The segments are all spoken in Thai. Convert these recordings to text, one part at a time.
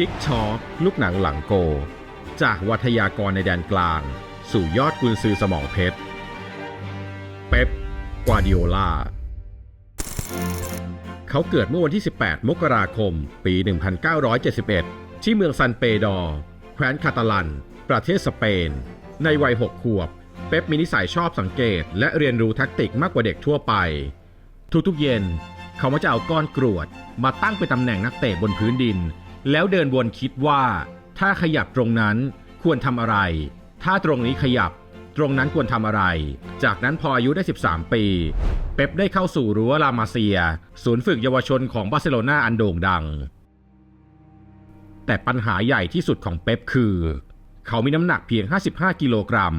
คิกชอปลูกหนังหลังโก จากวัทยากรในแดนกลาง สู่ยอดกุนซือสมองเพชร เป๊ปกวาดิโอลาเขาเกิดเมื่อวันที่ 18 มกราคม ปี 1971 ที่เมืองซันเปดอร์แคว้นคาตาลัน ประเทศสเปน ในวัย 6 ขวบ เป๊ปมีนิสัยชอบสังเกต และเรียนรู้แท็กติกมากกว่าเด็กทั่วไป ทุกๆเย็น เขามักจะเอาก้อนกรวด มาตั้งเป็นตำแหน่งนักเตะบนพื้นดิน แล้วเดินวนคิดว่า ถ้าขยับตรงนั้นควรทำอะไร ถ้าตรงนี้ขยับ ตรงนั้นควรทำอะไร จากนั้นพออายุได้ 13 ปี เป๊ปได้เข้าสู่รั้วลามาเซีย ศูนย์ฝึกเยาวชนของบาร์เซโลนาอันโด่งดัง แต่ปัญหาใหญ่ที่สุดของเป๊ปคือ เขามีน้ำหนักเพียง 55 กิโลกรัม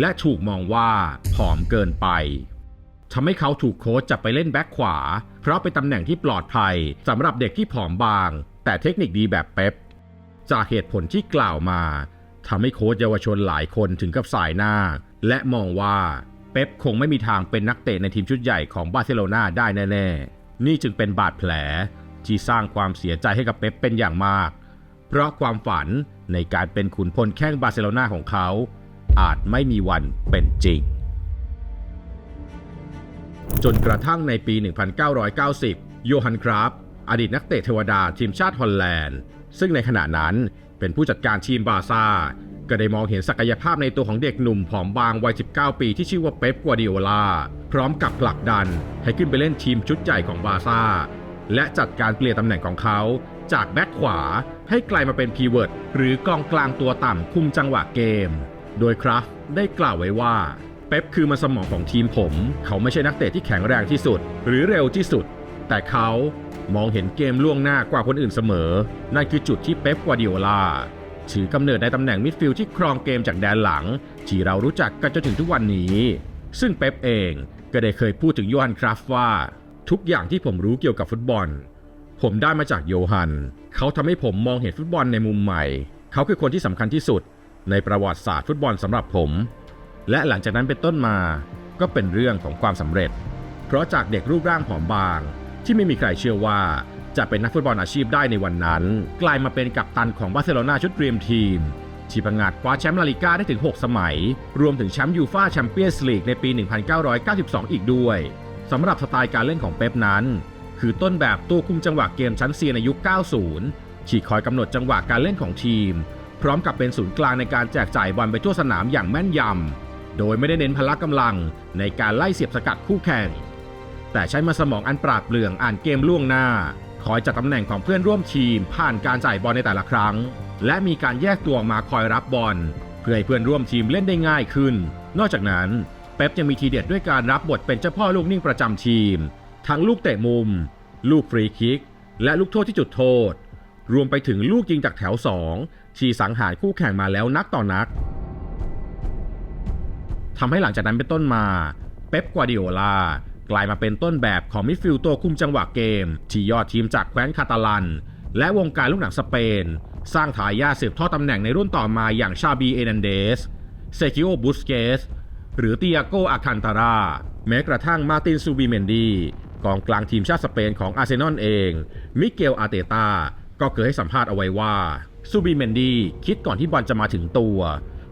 และถูกมองว่าผอมเกินไปทำให้เขาถูกโค้ชจับไปเล่นแบ็คขวา เพราะเป็นตำแหน่งที่ปลอดภัยสำหรับเด็กที่ผอมบาง แต่เทคนิคดีแบบเป๊ปจากเหตุผลที่กล่าวมาทำให้โค้ชเยาวชนหลายคนถึงกับสายหน้า และมองว่าเป๊ปคงไม่มีทางเป็นนักเตะในทีมชุดใหญ่ของบาร์เซโลนาได้แน่ๆ นี่จึงเป็นบาดแผลที่สร้างความเสียใจให้กับเป๊ปเป็นอย่างมาก เพราะความฝันในการเป็นขุนพลแข้งบาร์เซโลนาของเขา อาจไม่มีวันเป็นจริง จนกระทั่งในปี 1990 โยฮันคราฟ อดีตนักเตะเทวดาทีมชาติฮอลแลนด์ ซึ่งในขณะนั้นเป็นผู้จัดการทีมบาร์ซ่า ก็ได้มองเห็นศักยภาพในตัวของเด็กหนุ่มผอมบางวัย 19 ปีที่ชื่อว่าเป๊ปกัวดิโอลา พร้อมกับผลักดันให้ขึ้นไปเล่นทีมชุดใหญ่ของบาร์ซ่า และจัดการเปลี่ยนตำแหน่งของเขา จากแบ็คขวาให้กลายมาเป็นพีเวิร์ดหรือกองกลางตัวต่ำคุมจังหวะเกม โดยคราฟได้กล่าวไว้ว่าเป๊ปคือมันสมองของทีมผม เขาไม่ใช่นักเตะที่แข็งแรงที่สุด หรือเร็วที่สุด แต่เขา มองเห็นเกมล่วงหน้ากว่าคนอื่นเสมอ นั่นคือจุดที่เป๊ปกวาดิโอลาถือกำเนิดในตำแหน่งมิดฟิลด์ที่ครองเกมจากแดนหลัง ที่เรารู้จักกันจนถึงทุกวันนี้ ซึ่งเป๊ปเองก็ได้เคยพูดถึงโยฮันคราฟว่า ทุกอย่างที่ผมรู้เกี่ยวกับฟุตบอล ผมได้มาจากโยฮัน เขาทำให้ผมมองเห็นฟุตบอลในมุมใหม่ เขาคือคนที่สำคัญที่สุด ในประวัติศาสตร์ฟุตบอลสำหรับผม และหลังจากนั้นเป็นต้นมาก็เป็นเรื่องของความสำเร็จ เพราะจากเด็กรูปร่างผอมบาง ที่ไม่มีใครเชื่อว่าจะเป็นนักฟุตบอลอาชีพได้ในวันนั้น กลายมาเป็นกัปตันของบาร์เซโลนาชุดเตรียมทีมที่ประงาดคว้าแชมป์ลาลิก้าได้ถึง 6 สมัย รวมถึงแชมป์ยูฟ่าแชมเปี้ยนส์ลีกในปี 1992 อีกด้วยสำหรับสไตล์การเล่นของเป๊ปนั้น คือต้นแบบตัวคุมจังหวะเกมชั้นเซียในยุค 90 ที่คอยกำหนดจังหวะการเล่นของทีม พร้อมกับเป็นศูนย์กลางในการแจกจ่ายบอลไปทั่วสนามอย่างแม่นยำโดยไม่ได้เน้นพละกำลังในการไล่เสียบสกัดคู่แข่ง แต่ใช้มาสมองอันปราดเปรื่องอ่านเกมล่วงหน้า คอยจัดตำแหน่งของเพื่อนร่วมทีม ผ่านการจ่ายบอลในแต่ละครั้ง และมีการแยกตัวมาคอยรับบอล เพื่อให้เพื่อนร่วมทีมเล่นได้ง่ายขึ้น นอกจากนั้นเป๊ปยังมีทีเด็ดด้วยการรับบทเป็นเจ้าพ่อลูกนิ่งประจำทีม ทั้งลูกเตะมุม ลูกฟรีคิก และลูกโทษที่จุดโทษ รวมไปถึงลูกยิงจากแถวสองที่สังหารคู่แข่งมาแล้วนักต่อนักทำให้หลังจากนั้นเป็นต้นมา เป๊ปกวาดิโอลา กลายมาเป็นต้นแบบของมิดฟิลด์ตัวคุมจังหวะเกม ที่ยอดทีมจากแคว้นคาตาลัน และวงการลูกหนังสเปน สร้างทายาทสืบทอดตำแหน่งในรุ่นต่อมาอย่างชาบีเอนันเดสเซคิโอบุสเกสหรือเตียโกอาคันตาราแม้กระทั่งมาตินซูบิเมนดีกองกลางทีมชาติสเปนของอาร์เซนอลเอง มิเกลอารเตตาก็เคยให้สัมภาษณ์เอาไว้ว่าซูบิเมนดีคิดก่อนที่บอลจะมาถึงตัว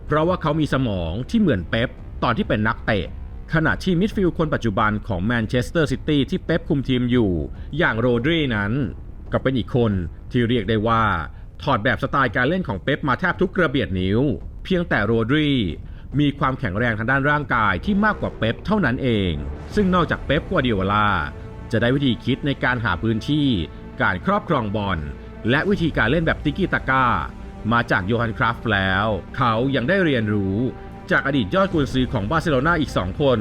เพราะว่าเขามีสมองที่เหมือนเป๊ปตอนที่เป็นนักเตะ ขณะที่มิดฟิลด์คนปัจจุบันของแมนเชสเตอร์ซิตี้ที่เป๊ปคุมทีมอยู่ อย่างโรดรีนั้น ก็เป็นอีกคนที่เรียกได้ว่า ถอดแบบสไตล์การเล่นของเป๊ปมาแทบทุกกระเบียดนิ้ว เพียงแต่โรดรีมีความแข็งแรงทางด้านร่างกายที่มากกว่าเป๊ปเท่านั้นเอง ซึ่งนอกจากเป๊ปกัวดิโอลาจะได้วิธีคิดในการหาพื้นที่ การครอบครองบอล และวิธีการเล่นแบบติกิตาก้า มาจากโยฮันคราฟต์แล้ว เขายังได้เรียนรู้ จากอดีตยอดกุนซือของบาร์เซโลนาอีก 2 คน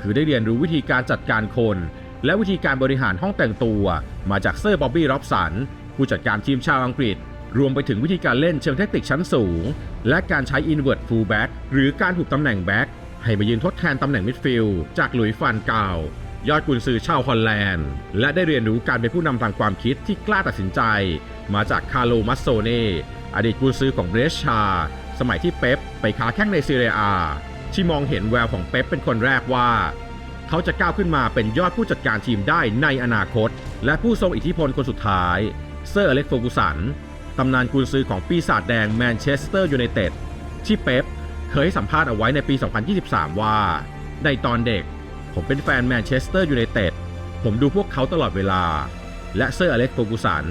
คือได้เรียนรู้วิธีการจัดการคน และวิธีการบริหารห้องแต่งตัวมาจากเซอร์บ๊อบบี้ร็อบสันผู้จัดการทีมชาวอังกฤษ รวมไปถึงวิธีการเล่นเชิงเทคนิคชั้นสูง และการใช้อินเว r ร์ full back หรือการถูกตำแหน่งแบ็กให้มายืนทดแทนตำแหน่งมิดฟิลด์จากหลุยส์ฟานกาวยอดกุนซือชาวฮอลแลนด์ และได้เรียนรู้การเป็นผู้นำทางความคิดที่กล้าตัดสินใจ มาจากคาร์โลมัสโซเน่อดีตกุนซือของเบรชชา สมัยที่เป๊ปไปค้าแข้งในซีเรียอาที่มองเห็นแววของเป๊ปเป็นคนแรกว่า เขาจะก้าวขึ้นมาเป็นยอดผู้จัดการทีมได้ในอนาคต และผู้ทรงอิทธิพลคนสุดท้าย เซอร์อเล็กโฟกุสันตำนานกุนซือของปีศาจแดงแมนเชสเตอร์ยูไนเต็ดที่เป๊ปเคยให้สัมภาษณ์เอาไว้ในปี 2023 ว่า ในตอนเด็ก ผมเป็นแฟนแมนเชสเตอร์ยูไนเต็ดผมดูพวกเขาตลอดเวลา และเซอร์อเล็กซ์โฟกูสัน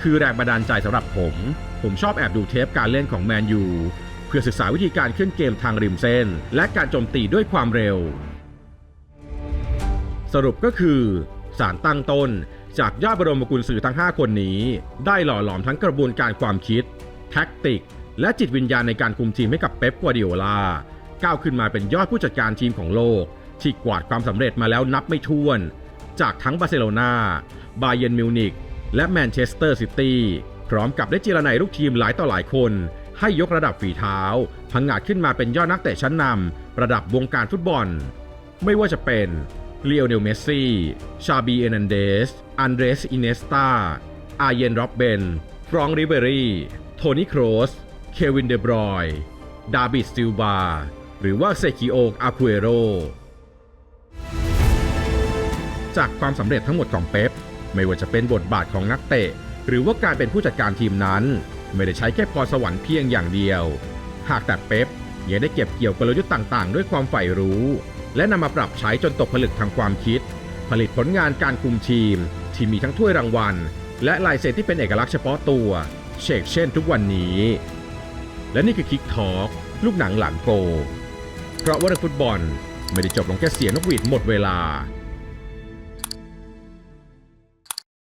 คือแรงบันดาลใจสำหรับผม ผมชอบแอบดูเทปการเล่นของแมนยู เพื่อศึกษาวิธีการขึ้นเกมทางริมเส้น และการโจมตีด้วยความเร็ว สรุปก็คือ สารตั้งต้น จากยอดบรมกุลสื่อทั้ง 5 คนนี้ ได้หล่อหลอมทั้งกระบวนการความคิด แท็กติก และจิตวิญญาณในการคุมทีมให้กับเป๊ปกัวดิโอลาก้าวขึ้นมาเป็นยอดผู้จัดการทีมของโลกที่กวาดความสำเร็จมาแล้วนับไม่ถ้วน จากทั้งบาร์เซโลนาบาเยนมิวนิกและแมนเชสเตอร์ซิตี้พร้อมกับได้เจรไนลูกทีมหลายต่อหลายคน ให้ยกระดับฝีเท้าพังงาดขึ้นมาเป็นยอดนักเตะชั้นนำระดับวงการฟุตบอล ไม่ว่าจะเป็นเลโอเนลเมสซี่ ชาบีเอนันเดส อันเดรสอินเนสตาอาเยนร็อบเบน ฟรองริเบรีโทนี่โครส เควินเดบรอย ดาบิดซิลบา หรือว่าเซคิโออาคูเอโร จากความสำเร็จทั้งหมดของเป๊ป ไม่ว่าจะเป็นบทบาทของนักเตะ หรือว่าการเป็นผู้จัดการทีมนั้น ไม่ได้ใช้แค่พรสวรรค์เพียงอย่างเดียว หากแต่เป๊ปยังได้เก็บเกี่ยวกลยุทธ์ต่างๆ ด้วยความใฝ่รู้ และนำมาปรับใช้จนตกผลึกทางความคิด ผลิตผลงานการคุมทีม ที่มีทั้งถ้วยรางวัล และลายเซ็นที่เป็นเอกลักษณ์เฉพาะตัว เชกเช่นทุกวันนี้ และนี่คือคิกทอ k ลูกหนังหลังโก เพราะว่าเรื่องฟุตบอลไม่ได้จบลงแค่เสียงนกหวีดหมดเวลา